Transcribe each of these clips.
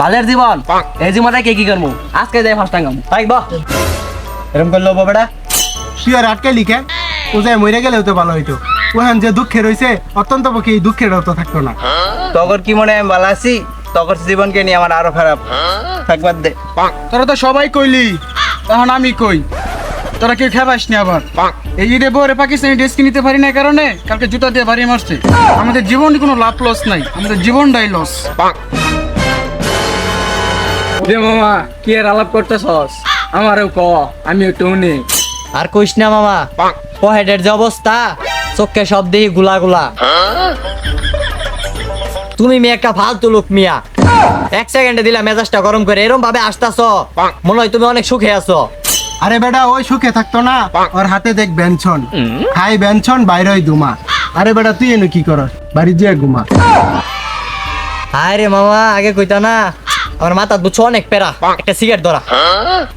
বালের জীবন। এই জীবনে কে কি করব আজকে যাই ফার্স্ট টাইম তাই বা। এরকম করল বেটা তুই আর আটকে লিখে ও যায় মরে গেলেও তো ভালো হইতো। ওখান যে দুঃখে রয়েছে অত্যন্ত পক্ষে এই দুঃখের তো থাকতো না। তখন কি মনে আমি ভালো আছি? তখন জীবনকে নিয়ে আমার আরও খারাপ। থাকবার দে। তোরা তো সবাই কইলি তখন আমি কই? তোরা কেউ খেপাস নি আবার? এই ঈদে বউরে পাকিস্তানি ড্রেস কিনতে পারি না কারণে? কালকে জুতা দিয়ে বাড়ি মারছে। আমাদের জীবনে কোনো লাভ লস নাই। আমাদের জীবনটাই লস রে মামা কি আর আলাপ করতেছস? আমারও ক আমি একটু আর কইস না মামা পহেডের যে অবস্থা চোখে সব দিই গুলা গুলা। তুমি মেয়ে একটা ফালতু লোক মিয়া। এক সেকেন্ডে দিলা মেজাজটা গরম করে এরম ভাবে আসতাছ। মনে হয় তুমি অনেক সুখে আছো। আরে বেটা ওই সুখে থাকতো না। ওর হাতে দেখ বেনছন। খাই বেনছন বাইরে ওই দুমা। আরে বেটা তুই এনে কি কর বাড়ি যে ঘুমা। হায় রে মামা আগে কইতা না আমার মাথা বুঝছ অনেক পেরা একটা সিগারেট ধরা।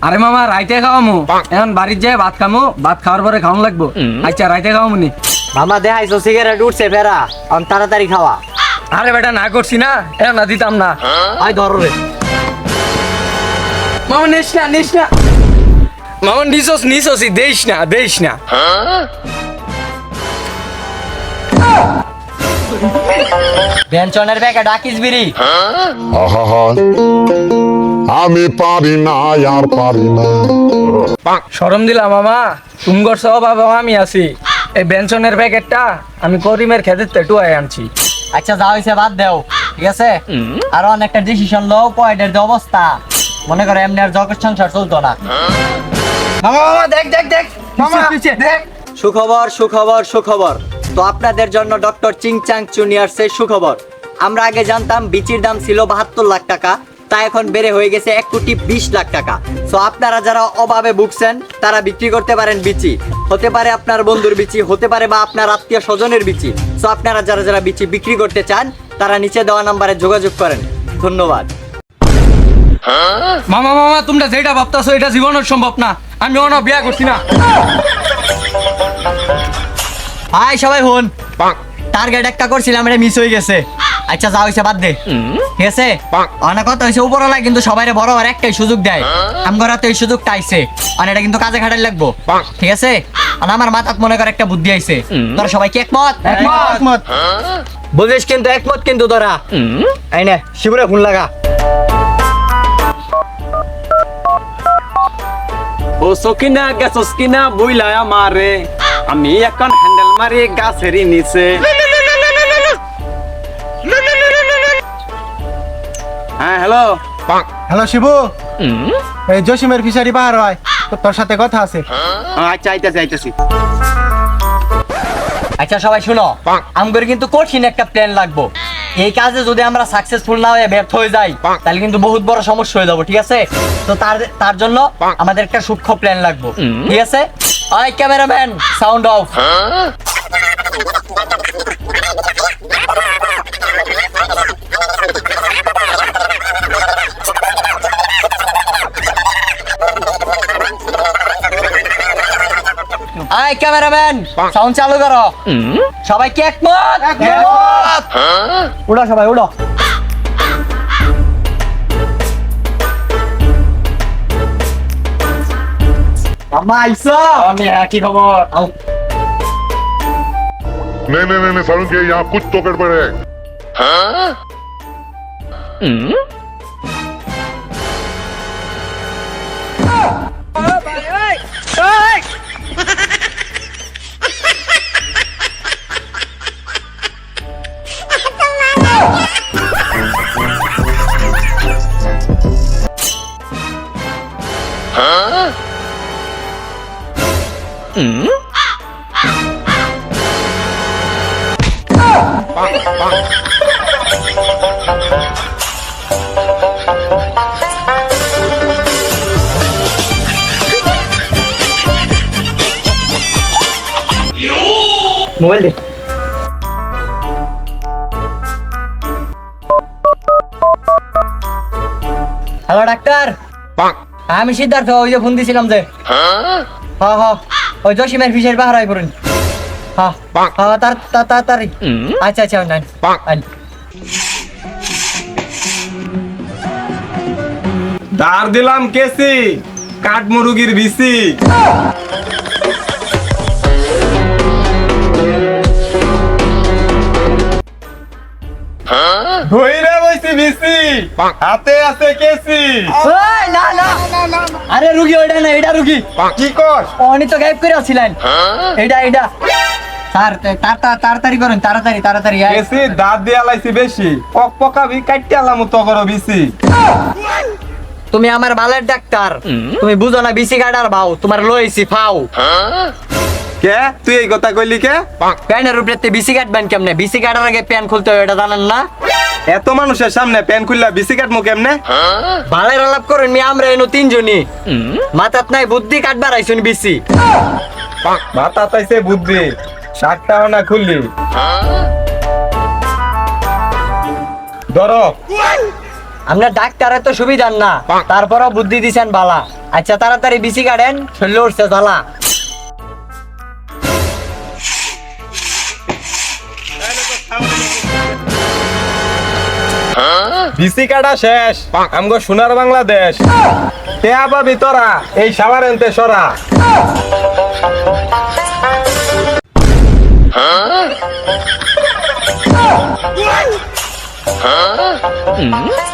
আরে মামা রাইতে খাওয়ামু। এখন বাড়ির যায় ভাত খামু ভাত খাওয়ার পরে খাওয়ান লাগবো। আচ্ছা রাইতে খাওয়ামু নি মামা দেখাইছো সিগারেট উঠছে পেরা আমি তাড়াতাড়ি খাওয়া। আরে বেটা না করছি না। এখন না দিতাম না। আয় ধরো রে। মামা নিস না নিস না। মামা নিছস নিছসই দেইস না দেইস না। বেঞ্চনের ব্যাগে ডাকিস বিড়ি। আমি পারি না আর পারি না। সরম দিলাম মামা তুমগর সহ বাবা আমি আছি। এই বেঞ্চনের প্যাকেটটা আমি করিমের খেতে তেটুয়াই আনছি। আচ্ছা যা হয়েছে বাদ দেও ঠিক আছে? আর অনেকটা ডিসিশন লও পয়েন্টের যে অবস্থা। মনে করো এমনি আর জগৎ সংসার চলতো না। মামা মামা দেখ দেখ দেখ। মামা দেখ। সুখবর সুখবর সুখবর। তো আপনাদের জন্য ডক্টর চিংচাং চুনিয়ার্সের সুখবর। আমরা আগে জানতাম বিচির দাম ছিল বাহাত্তর লাখ টাকা, তা এখন বেড়ে হয়ে গেছে এক কোটি বিশ লাখ টাকা। তো আপনারা যারা অভাবে ভুগছেন, তারা বিক্রি করতে পারেন বিচি। হতে পারে আপনার বন্ধুর বিচি, হতে পারে বা আপনার আত্মীয় স্বজনের বিচি। তো আপনারা যারা যারা বিচি বিক্রি করতে চান, তারা নিচে দেওয়া নাম্বারে যোগাযোগ করেন। ধন্যবাদ। মামা মামা, তোমরা যেটা ভাবতাছো, এটা জীবনের সম্ভব না। আমি অন বিয়া করছি না। হাই সবাই হন। টার্গেট একটা করছিলাম এটা মিস হয়ে গেছে। আচ্ছা যা হয়েছে বাদ দে। ঠিক আছে? অনেক কথা হয়েছে উপরওয়ালা কিন্তু সবাই বড় আর একটাই সুযোগ দেয়। আমগর হাতে এই সুযোগটা আইছে। আর এটা কিন্তু কাজে খাটাই লাগবো। ঠিক আছে? আর আমার মাথাত মনে কর একটা বুদ্ধি আইছে। তোরা সবাই কি একমত? একমত। বুঝিস কিন্তু একমত কিন্তু তোরা। এই নে শিবরে ফোন লাগা। ও সকিনা গেছস কিনা বইলা আমারে আমি এখন হ্যান্ডেল মারি গাছেরই নিচে। হ্যাঁ হ্যালো? হ্যালো শিবু। এই জসিমের ফিশারি পাহাড় হয় তোর সাথে কথা আছে। আচ্ছা আইতাছি আইতাছি। আচ্ছা সবাই শুনো আমগর কিন্তু কঠিন একটা প্ল্যান লাগবো। এই কাজে যদি আমরা সাকসেসফুল না হয়ে ব্যর্থ হয়ে যাই তাহলে কিন্তু বহুত বড় সমস্যা হয়ে যাব ঠিক আছে? তো তার তার জন্য আমাদের একটা সূক্ষ্ম প্ল্যান লাগবো ঠিক আছে? I cameraman sound of I cameraman sound চালু করো সবাই কি একমত একমত উড়ো সবাই উড়ো মামা আইসো আমি একই খবর नहीं नहीं नहीं नहीं सारुण के यहाँ कुछ तो गड़बड़ है মোবাইল দে। Hello doctor. আমি সিদ্ধার্থ ওই যে ফোন দিছিলাম যে। হ্যাঁ? হ্যাঁ ওই জসিমের ফিসের বাহার হয় করুন হ্যাঁ হ্যাঁ তার তাড়াতাড়ি আচ্ছা আচ্ছা নাই ধার দিলাম কেসি কাঠ মুরুগির বিসি ধইরা বইছি বিসি হাতে আছে কেসি। ওই, না না। আরে রুগী ওইটা না এটা রুগী। কি কর অনি তো গায়েব করে আসছিলেন এটা এটা স্যার তা- তা- তাড়াতাড়ি করুন তাড়াতাড়ি তাড়াতাড়ি কেসি দাঁত দিয়া লাইছি বেশি। পক পকা বি কাটতে আলাম তো করো বিসি। তুমি আমার বালের ডাক্তার। তুমি বুঝো না বিসি কাটার ভাও তোমার লইছি ফাও কে? তুই এই কথা কইলি কে? প্যানের উপরে তে বিসি কাটবেন কেমনে? বিসি কাটার আগে প্যান খুলতে হয় এটা জানেন না? এত মানুষের সামনে প্যান খুললা বিসি কাটমু কেমনে? বালের আলাপ করুন মি আমরা এনো তিনজনই। মাথাত নাই বুদ্ধি কাটবার আইসুন বিসি। মাথা তাইছে বুদ্ধি না খুললি। ধরো। আপনার ডাক্তারের তো সুবিধার না তারপরও বুদ্ধি দিছেন বালা। আচ্ছা তাড়াতাড়ি বিসি কাটেন শরীর উঠছে জ্বালা। বিসি কাটা শেষ। আমগো সোনার বাংলাদেশ। টেয়া পাবি তোরা এই সাবার এনতে সরা। Huh?